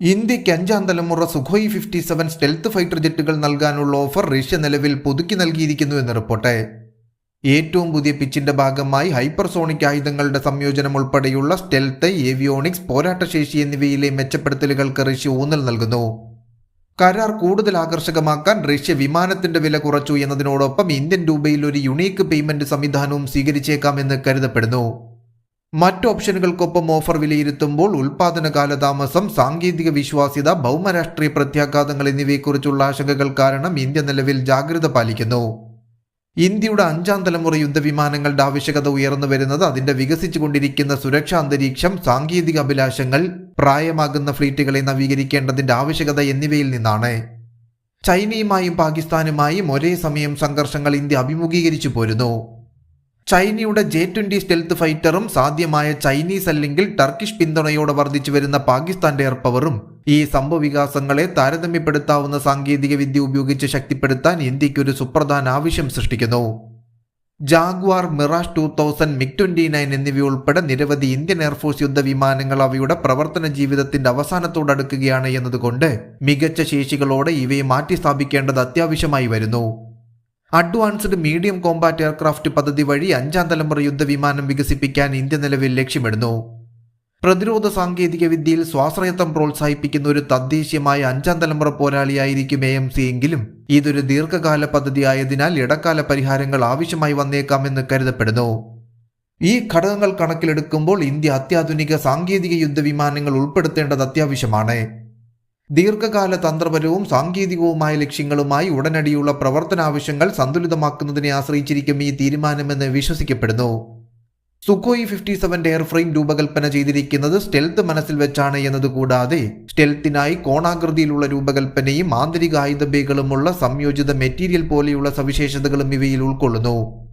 ഇന്ത്യയ്ക്ക് അഞ്ചാം തലമുറ Sukhoi fifty seven stealth fighter ജെറ്റുകൾ നൽകാനുള്ള ഓഫർ റഷ്യ നിലവിൽ പുതുക്കി നൽകിയിരിക്കുന്നു എന്ന് റിപ്പോർട്ട്. ഏറ്റവും പുതിയ പിച്ചിന്റെ ഭാഗമായി ഹൈപ്പർസോണിക് ആയുധങ്ങളുടെ സംയോജനം ഉൾപ്പെടെയുള്ള സ്റ്റെൽത്ത് ഏവിയോണിക്സ് പോരാട്ടശേഷി എന്നിവയിലെ മെച്ചപ്പെടുത്തലുകൾക്ക് റഷ്യ ഊന്നൽ നൽകുന്നു. കരാർ കൂടുതൽ ആകർഷകമാക്കാൻ റഷ്യ വിമാനത്തിന്റെ വില കുറച്ചു എന്നതിനോടൊപ്പം ഇന്ത്യൻ രൂപയിൽ ഒരു യുണീക്ക് പേയ്മെന്റ് സംവിധാനവും സ്വീകരിച്ചേക്കാമെന്ന് കരുതപ്പെടുന്നു. മറ്റ് ഓപ്ഷനുകൾക്കൊപ്പം ഓഫർ വിലയിരുത്തുമ്പോൾ ഉൽപാദന കാലതാമസം സാങ്കേതിക വിശ്വാസ്യത ഭൗമരാഷ്ട്രീയ പ്രത്യാഘാതങ്ങൾ എന്നിവയെക്കുറിച്ചുള്ള ആശങ്കകൾ കാരണം ഇന്ത്യ നിലവിൽ ജാഗ്രത പാലിക്കുന്നു. ഇന്ത്യയുടെ അഞ്ചാം തലമുറ യുദ്ധവിമാനങ്ങളുടെ ആവശ്യകത ഉയർന്നു വരുന്നത് അതിന്റെ വികസിച്ചുകൊണ്ടിരിക്കുന്ന സുരക്ഷാ അന്തരീക്ഷം സാങ്കേതിക അഭിലാഷങ്ങൾ പ്രായമാകുന്ന ഫ്ലീറ്റുകളെ നവീകരിക്കേണ്ടതിന്റെ ആവശ്യകത എന്നിവയിൽ നിന്നാണ്. ചൈനയുമായും പാകിസ്ഥാനുമായും ഒരേ സമയം സംഘർഷങ്ങൾ ഇന്ത്യ അഭിമുഖീകരിച്ചു പോരുന്നു. ചൈനയുടെ ജെ ട്വന്റി സ്റ്റെൽത്ത് ഫൈറ്ററും സാധ്യമായ ചൈനീസ് അല്ലെങ്കിൽ ടർക്കിഷ് പിന്തുണയോടെ വർദ്ധിച്ചു വരുന്ന പാകിസ്ഥാന്റെ എയർ പവറും ഈ സംഭവവികാസങ്ങളെ താരതമ്യപ്പെടുത്താവുന്ന സാങ്കേതിക വിദ്യ ഉപയോഗിച്ച് ശക്തിപ്പെടുത്താൻ ഇന്ത്യയ്ക്ക് ഒരു സുപ്രധാന ആവശ്യം സൃഷ്ടിക്കുന്നു. Jaguar Mirage two thousand MiG twenty nine എന്നിവയുൾപ്പെടെ നിരവധി ഇന്ത്യൻ എയർഫോഴ്സ് യുദ്ധ വിമാനങ്ങൾ അവയുടെ പ്രവർത്തന ജീവിതത്തിന്റെ അവസാനത്തോടടുക്കുകയാണ് എന്നതുകൊണ്ട് മികച്ച ശേഷികളോടെ ഇവയെ മാറ്റിസ്ഥാപിക്കേണ്ടത് അത്യാവശ്യമായി വരുന്നു. അഡ്വാൻസ്ഡ് മീഡിയം കോമ്പാറ്റ് എയർക്രാഫ്റ്റ് പദ്ധതി വഴി അഞ്ചാം തലമുറ യുദ്ധവിമാനം വികസിപ്പിക്കാൻ ഇന്ത്യ നിലവിൽ ലക്ഷ്യമിടുന്നു. പ്രതിരോധ സാങ്കേതിക വിദ്യയിൽ സ്വാശ്രയത്വം പ്രോത്സാഹിപ്പിക്കുന്ന ഒരു തദ്ദേശീയമായ അഞ്ചാം തലമുറ പോരാളിയായിരിക്കും എ എം സി എങ്കിലും ഇതൊരു ദീർഘകാല പദ്ധതി ആയതിനാൽ ഇടക്കാല പരിഹാരങ്ങൾ ആവശ്യമായി വന്നേക്കാമെന്ന് കരുതപ്പെടുന്നു. ഈ ഘടകങ്ങൾ കണക്കിലെടുക്കുമ്പോൾ ഇന്ത്യ അത്യാധുനിക സാങ്കേതിക യുദ്ധവിമാനങ്ങൾ ഉൾപ്പെടുത്തേണ്ടത് അത്യാവശ്യമാണ്. ദീർഘകാല തന്ത്രപരവും സാങ്കേതികവുമായ ലക്ഷ്യങ്ങളുമായി ഉടനടിയുള്ള പ്രവർത്തനാവശ്യങ്ങൾ സന്തുലിതമാക്കുന്നതിനെ ആശ്രയിച്ചിരിക്കും ഈ തീരുമാനമെന്ന് വിശ്വസിക്കപ്പെടുന്നു. സുഖോയി ഫിഫ്റ്റി സെവന്റെ എയർഫ്രെയിം രൂപകൽപ്പന ചെയ്തിരിക്കുന്നത് സ്റ്റെൽത്ത് മനസ്സിൽ വെച്ചാണ് എന്നതുകൂടാതെ സ്റ്റെൽത്തിനായി കോണാകൃതിയിലുള്ള രൂപകൽപ്പനയും ആന്തരിക ആയുധബേകളുമുള്ള സംയോജിത മെറ്റീരിയൽ പോലെയുള്ള സവിശേഷതകളും ഇവയിൽ ഉൾക്കൊള്ളുന്നു.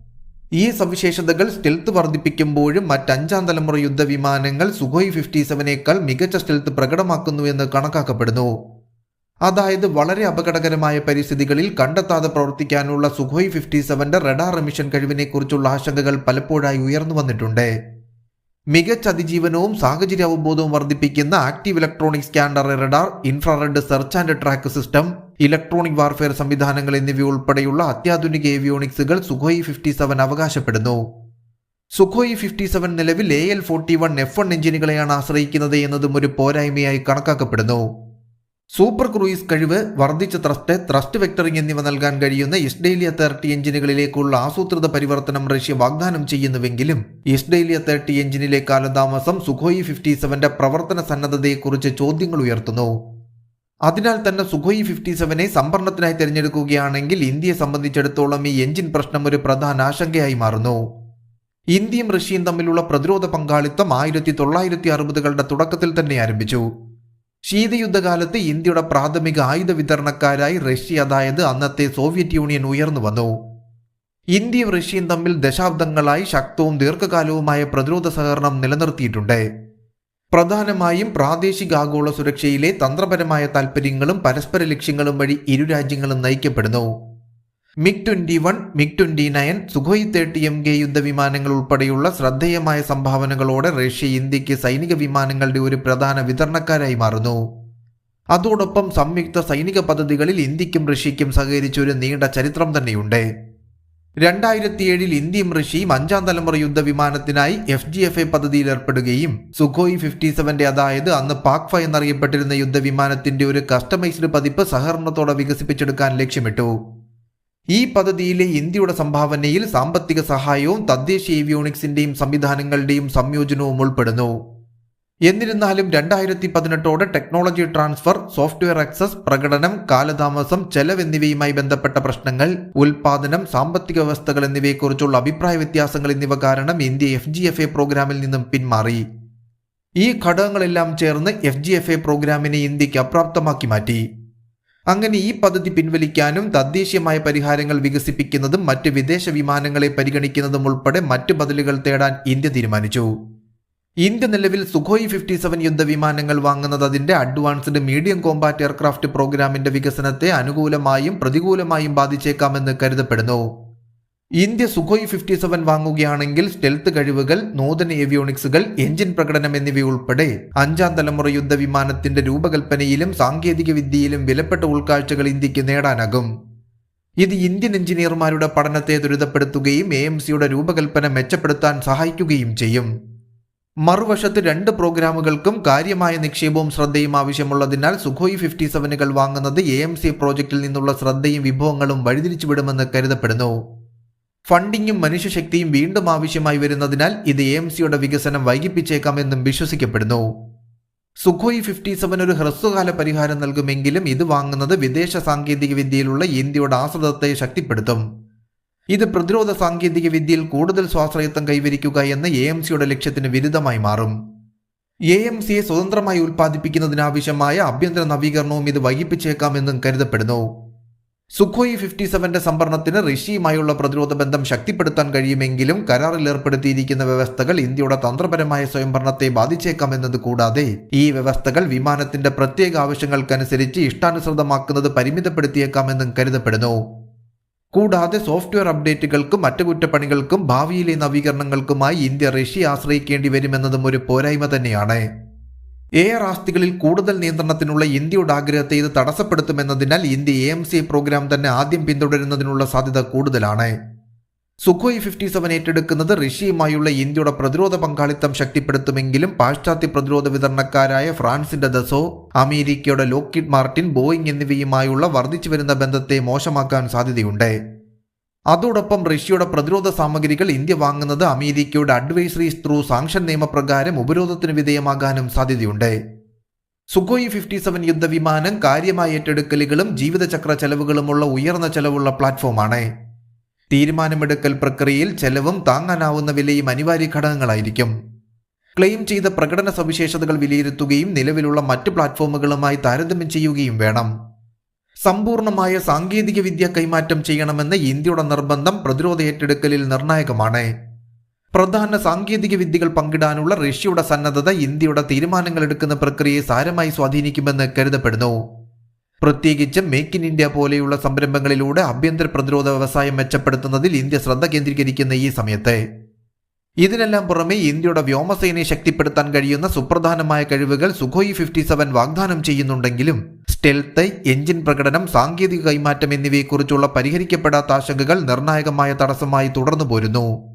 ഈ സവിശേഷതകൾ സ്റ്റെൽത്ത് വർദ്ധിപ്പിക്കുമ്പോഴും മറ്റഞ്ചാം തലമുറ യുദ്ധവിമാനങ്ങൾ സുഖോയ് ഫിഫ്റ്റി സെവനേക്കാൾ മികച്ച സ്റ്റെൽത്ത് പ്രകടമാക്കുന്നു എന്ന് കണക്കാക്കപ്പെടുന്നു. അതായത് വളരെ അപകടകരമായ പരിസ്ഥിതികളിൽ കണ്ടെത്താതെ പ്രവർത്തിക്കാനുള്ള സുഖോയ് ഫിഫ്റ്റി സെവന്റെ റഡാർ എമിഷൻ കഴിവിനെക്കുറിച്ചുള്ള ആശങ്കകൾ പലപ്പോഴായി ഉയർന്നു വന്നിട്ടുണ്ട്. മികച്ച അതിജീവനവും സാഹചര്യ അവബോധവും വർദ്ധിപ്പിക്കുന്ന active electronic scanned array radar infrared search and track system electronic warfare സംവിധാനങ്ങൾ എന്നിവ ഉൾപ്പെടെയുള്ള അത്യാധുനിക ഏവിയോണിക്സുകൾ സുഖോയി ഫിഫ്റ്റി സെവൻ അവകാശപ്പെടുന്നു. സുഖോയി ഫിഫ്റ്റി സെവൻ നിലവിൽ A L forty one F one എഞ്ചിനുകളെയാണ് ആശ്രയിക്കുന്നത് എന്നതും ഒരു പോരായ്മയായി കണക്കാക്കപ്പെടുന്നു. സൂപ്പർ ക്രൂയിസ് കഴിവ് വർദ്ധിച്ച ത്രസ്റ്റ് ത്രസ്റ്റ് വെക്ടറിംഗ് എന്നിവ നൽകാൻ കഴിയുന്ന ഇസ്ഡേലിയ തേർട്ടി എഞ്ചിനുകളിലേക്കുള്ള ആസൂത്രിത പരിവർത്തനം റഷ്യ വാഗ്ദാനം ചെയ്യുന്നുവെങ്കിലും ഇസ്ഡേലിയ തേർട്ടി എഞ്ചിനിലെ കാലതാമസം സുഖോയി ഫിഫ്റ്റി സെവന്റെ പ്രവർത്തന സന്നദ്ധതയെക്കുറിച്ച് ചോദ്യങ്ങൾ ഉയർത്തുന്നു. അതിനാൽ തന്നെ സുഖോയി ഫിഫ്റ്റി സെവനെ സംഭരണത്തിനായി തിരഞ്ഞെടുക്കുകയാണെങ്കിൽ ഇന്ത്യയെ സംബന്ധിച്ചിടത്തോളം ഈ എഞ്ചിൻ പ്രശ്നം ഒരു പ്രധാന ആശങ്കയായി മാറുന്നു. ഇന്ത്യയും റഷ്യയും തമ്മിലുള്ള പ്രതിരോധ പങ്കാളിത്തം ആയിരത്തി തൊള്ളായിരത്തി അറുപതുകളുടെ തുടക്കത്തിൽ തന്നെ ആരംഭിച്ചു. ശീതയുദ്ധകാലത്ത് ഇന്ത്യയുടെ പ്രാഥമിക ആയുധ വിതരണക്കാരായി റഷ്യ അതായത് അന്നത്തെ സോവിയറ്റ് യൂണിയൻ ഉയർന്നു വന്നു. ഇന്ത്യയും റഷ്യയും തമ്മിൽ ദശാബ്ദങ്ങളായി ശക്തവും ദീർഘകാലവുമായ പ്രതിരോധ സഹകരണം നിലനിർത്തിയിട്ടുണ്ട്. പ്രധാനമായും പ്രാദേശിക ആഗോള സുരക്ഷയിലെ തന്ത്രപരമായ താൽപ്പര്യങ്ങളും പരസ്പര ലക്ഷ്യങ്ങളും വഴി ഇരു രാജ്യങ്ങളും നയിക്കപ്പെടുന്നു. MiG twenty one MiG twenty nine Sukhoi thirty M K യുദ്ധവിമാനങ്ങൾ ഉൾപ്പെടെയുള്ള ശ്രദ്ധേയമായ സംഭാവനകളോടെ റഷ്യ ഇന്ത്യയ്ക്ക് സൈനിക വിമാനങ്ങളുടെ ഒരു പ്രധാന വിതരണക്കാരായി മാറുന്നു. അതോടൊപ്പം സംയുക്ത സൈനിക പദ്ധതികളിൽ ഇന്ത്യക്കും റഷ്യയ്ക്കും സഹകരിച്ച ഒരു നീണ്ട ചരിത്രം തന്നെയുണ്ട്. രണ്ടായിരത്തി ഏഴിൽ ഇന്ത്യയും റഷ്യയും അഞ്ചാം തലമുറ യുദ്ധവിമാനത്തിനായി എഫ് ജി എഫ് എ പദ്ധതിയിൽ ഏർപ്പെടുകയും സുഖോയി ഫിഫ്റ്റി സെവന്റെ അതായത് അന്ന് പാക്ഫ എന്നറിയപ്പെട്ടിരുന്ന യുദ്ധവിമാനത്തിന്റെ ഒരു കസ്റ്റമൈസ്ഡ് പതിപ്പ് സഹകരണത്തോടെ വികസിപ്പിച്ചെടുക്കാൻ ലക്ഷ്യമിട്ടു. ഈ പദ്ധതിയിലെ ഇന്ത്യയുടെ സംഭാവനയിൽ സാമ്പത്തിക സഹായവും തദ്ദേശീയ ഏവിയോണിക്സിന്റെയും സംവിധാനങ്ങളുടെയും സംയോജനവും ഉൾപ്പെടുന്നു. എന്നിരുന്നാലും രണ്ടായിരത്തി പതിനെട്ടോടെ ടെക്നോളജി ട്രാൻസ്ഫർ സോഫ്റ്റ്വെയർ ആക്സസ് പ്രകടനം കാലതാമസം ചെലവ് എന്നിവയുമായി ബന്ധപ്പെട്ട പ്രശ്നങ്ങൾ ഉൽപാദനം സാമ്പത്തിക വ്യവസ്ഥകൾ എന്നിവയെക്കുറിച്ചുള്ള അഭിപ്രായ വ്യത്യാസങ്ങൾ എന്നിവ കാരണം India F G F A പ്രോഗ്രാമിൽ നിന്നും പിന്മാറി. ഈ ഘടകങ്ങളെല്ലാം ചേർന്ന് എഫ് ജി എഫ് എ പ്രോഗ്രാമിനെ ഇന്ത്യയ്ക്ക് അപ്രാപ്തമാക്കി മാറ്റി. അങ്ങനെ ഈ പദ്ധതി പിൻവലിക്കാനും തദ്ദേശീയമായ പരിഹാരങ്ങൾ വികസിപ്പിക്കുന്നതും മറ്റ് വിദേശ വിമാനങ്ങളെ പരിഗണിക്കുന്നതും ഉൾപ്പെടെ മറ്റ് ബദലുകൾ തേടാൻ ഇന്ത്യ തീരുമാനിച്ചു. ഇന്ത്യ നിലവിൽ സുഖോയ് ഫിഫ്റ്റി സെവൻ യുദ്ധവിമാനങ്ങൾ വാങ്ങുന്നത് അതിന്റെ അഡ്വാൻസ്ഡ് മീഡിയം കോമ്പാറ്റ് എയർക്രാഫ്റ്റ് പ്രോഗ്രാമിന്റെ വികസനത്തെ അനുകൂലമായും പ്രതികൂലമായും ബാധിച്ചേക്കാമെന്ന് കരുതപ്പെടുന്നു. ഇന്ത്യ സുഖോയ് ഫിഫ്റ്റി സെവൻ വാങ്ങുകയാണെങ്കിൽ സ്റ്റെൽത്ത് കഴിവുകൾ നൂതന ഏവിയോണിക്സുകൾ എഞ്ചിൻ പ്രകടനം എന്നിവയുൾപ്പെടെ അഞ്ചാം തലമുറ യുദ്ധവിമാനത്തിന്റെ രൂപകൽപ്പനയിലും സാങ്കേതിക വിദ്യയിലും വിലപ്പെട്ട ഉൾക്കാഴ്ചകൾ ഇന്ത്യയ്ക്ക് നേടാനാകും. ഇത് ഇന്ത്യൻ എഞ്ചിനീയർമാരുടെ പഠനത്തെ ത്വരിതപ്പെടുത്തുകയും എ എം സിയുടെ രൂപകൽപ്പന മെച്ചപ്പെടുത്താൻ സഹായിക്കുകയും ചെയ്യും. മറുവശത്ത് രണ്ട് പ്രോഗ്രാമുകൾക്കും കാര്യമായ നിക്ഷേപവും ശ്രദ്ധയും ആവശ്യമുള്ളതിനാൽ സുഖോയ് ഫിഫ്റ്റി സെവനുകൾ വാങ്ങുന്നത് എ എം സി പ്രോജക്റ്റിൽ നിന്നുള്ള ശ്രദ്ധയും വിഭവങ്ങളും വഴിതിരിച്ചുവിടുമെന്ന് കരുതപ്പെടുന്നു. ഫണ്ടിങ്ങും മനുഷ്യശക്തിയും വീണ്ടും ആവശ്യമായി വരുന്നതിനാൽ ഇത് എ എം സിയുടെ വികസനം വൈകിപ്പിച്ചേക്കാമെന്നും വിശ്വസിക്കപ്പെടുന്നു. സുഖോയ് ഫിഫ്റ്റി സെവൻ ഒരു ഹ്രസ്വകാല പരിഹാരം നൽകുമെങ്കിലും ഇത് വാങ്ങുന്നത് വിദേശ സാങ്കേതിക വിദ്യയിലുള്ള ഇന്ത്യയുടെ ആശ്രിതത്തെ ശക്തിപ്പെടുത്തും. ഇത് പ്രതിരോധ സാങ്കേതിക വിദ്യയിൽ കൂടുതൽ സ്വാശ്രയത്വം കൈവരിക്കുക എന്ന എ എം സിയുടെ ലക്ഷ്യത്തിന് വിരുദ്ധമായി മാറും. എ എം സിയെ സ്വതന്ത്രമായി ഉൽപ്പാദിപ്പിക്കുന്നതിനാവശ്യമായ ആഭ്യന്തര നവീകരണവും ഇത് വൈകിപ്പിച്ചേക്കാമെന്നും കരുതപ്പെടുന്നു. സുഖോയ് ഫിഫ്റ്റി സെവന്റെ സംഭരണത്തിന് റഷ്യയുമായുള്ള പ്രതിരോധ ബന്ധം ശക്തിപ്പെടുത്താൻ കഴിയുമെങ്കിലും കരാറിൽ ഏർപ്പെടുത്തിയിരിക്കുന്ന വ്യവസ്ഥകൾ ഇന്ത്യയുടെ തന്ത്രപരമായ സ്വയംഭരണത്തെ ബാധിച്ചേക്കാമെന്നത് കൂടാതെ ഈ വ്യവസ്ഥകൾ വിമാനത്തിന്റെ പ്രത്യേക ആവശ്യങ്ങൾക്കനുസരിച്ച് ഇഷ്ടാനുസൃതമാക്കുന്നത് പരിമിതപ്പെടുത്തിയേക്കാമെന്നും കരുതപ്പെടുന്നു. കൂടാതെ സോഫ്റ്റ്വെയർ അപ്ഡേറ്റുകൾക്കും മറ്റു അറ്റകുറ്റപ്പണികൾക്കും ഭാവിയിലെ നവീകരണങ്ങൾക്കുമായി ഇന്ത്യ റഷ്യ ആശ്രയിക്കേണ്ടി വരുമെന്നതും ഒരു പോരായ്മ തന്നെയാണ്. എയർ ആസ്തികളിൽ കൂടുതൽ നിയന്ത്രണത്തിനുള്ള ഇന്ത്യയുടെ ആഗ്രഹത്തെ ഇത് തടസ്സപ്പെടുത്തുമെന്നതിനാൽ ഇന്ത്യ എ പ്രോഗ്രാം തന്നെ ആദ്യം പിന്തുടരുന്നതിനുള്ള സാധ്യത കൂടുതലാണ്. സുഖോയ് ഫിഫ്റ്റി സെവൻ ഏറ്റെടുക്കുന്നത് റഷ്യയുമായുള്ള ഇന്ത്യയുടെ പ്രതിരോധ പങ്കാളിത്തം ശക്തിപ്പെടുത്തുമെങ്കിലും പാശ്ചാത്യ പ്രതിരോധ വിതരണക്കാരായ ഫ്രാൻസിന്റെ ദസോ അമേരിക്കയുടെ ലോക്കിഡ് മാർട്ടിൻ ബോയിങ് എന്നിവയുമായുള്ള വർദ്ധിച്ചു വരുന്ന ബന്ധത്തെ മോശമാക്കാൻ സാധ്യതയുണ്ട്. അതോടൊപ്പം റഷ്യയുടെ പ്രതിരോധ സാമഗ്രികൾ ഇന്ത്യ വാങ്ങുന്നത് അമേരിക്കയുടെ അഡ്വൈസറീസ് ത്രൂ സാങ്ഷൻ നിയമപ്രകാരം ഉപരോധത്തിന് വിധേയമാകാനും സാധ്യതയുണ്ട്. സുഖോയി ഫിഫ്റ്റി സെവൻ യുദ്ധവിമാനം കാര്യമായ ഏറ്റെടുക്കലുകളും ജീവിതചക്ര ചെലവുകളുമുള്ള ഉയർന്ന ചെലവുള്ള പ്ലാറ്റ്ഫോമാണ്. തീരുമാനമെടുക്കൽ പ്രക്രിയയിൽ ചെലവും താങ്ങാനാവുന്ന വിലയും അനിവാര്യ ഘടകങ്ങളായിരിക്കും. ക്ലെയിം ചെയ്ത പ്രകടന സവിശേഷതകൾ വിലയിരുത്തുകയും നിലവിലുള്ള മറ്റ് പ്ലാറ്റ്ഫോമുകളുമായി താരതമ്യം ചെയ്യുകയും വേണം. സമ്പൂർണമായ സാങ്കേതിക വിദ്യ കൈമാറ്റം ചെയ്യണമെന്ന ഇന്ത്യയുടെ നിർബന്ധം പ്രതിരോധ ഏറ്റെടുക്കലിൽ നിർണായകമാണ്. പ്രധാന സാങ്കേതിക വിദ്യകൾ പങ്കിടാനുള്ള റഷ്യയുടെ സന്നദ്ധത ഇന്ത്യയുടെ തീരുമാനങ്ങൾ എടുക്കുന്ന പ്രക്രിയയെ സാരമായി സ്വാധീനിക്കുമെന്ന് കരുതപ്പെടുന്നു. പ്രത്യേകിച്ചും മേക്ക് ഇൻ ഇന്ത്യ പോലെയുള്ള സംരംഭങ്ങളിലൂടെ ആഭ്യന്തര പ്രതിരോധ വ്യവസായം മെച്ചപ്പെടുത്തുന്നതിൽ ഇന്ത്യ ശ്രദ്ധ കേന്ദ്രീകരിക്കുന്ന ഈ സമയത്ത്. ഇതിനെല്ലാം പുറമെ ഇന്ത്യയുടെ വ്യോമസേനയെ ശക്തിപ്പെടുത്താൻ കഴിയുന്ന സുപ്രധാനമായ കഴിവുകൾ സുഖോയി ഫിഫ്റ്റി സെവൻ വാഗ്ദാനം ചെയ്യുന്നുണ്ടെങ്കിലും സ്റ്റെൽത്ത് എഞ്ചിൻ പ്രകടനം സാങ്കേതിക കൈമാറ്റം എന്നിവയെക്കുറിച്ചുള്ള പരിഹരിക്കപ്പെടാത്ത ആശങ്കകൾ നിർണായകമായ തടസ്സമായി തുടർന്നു പോരുന്നു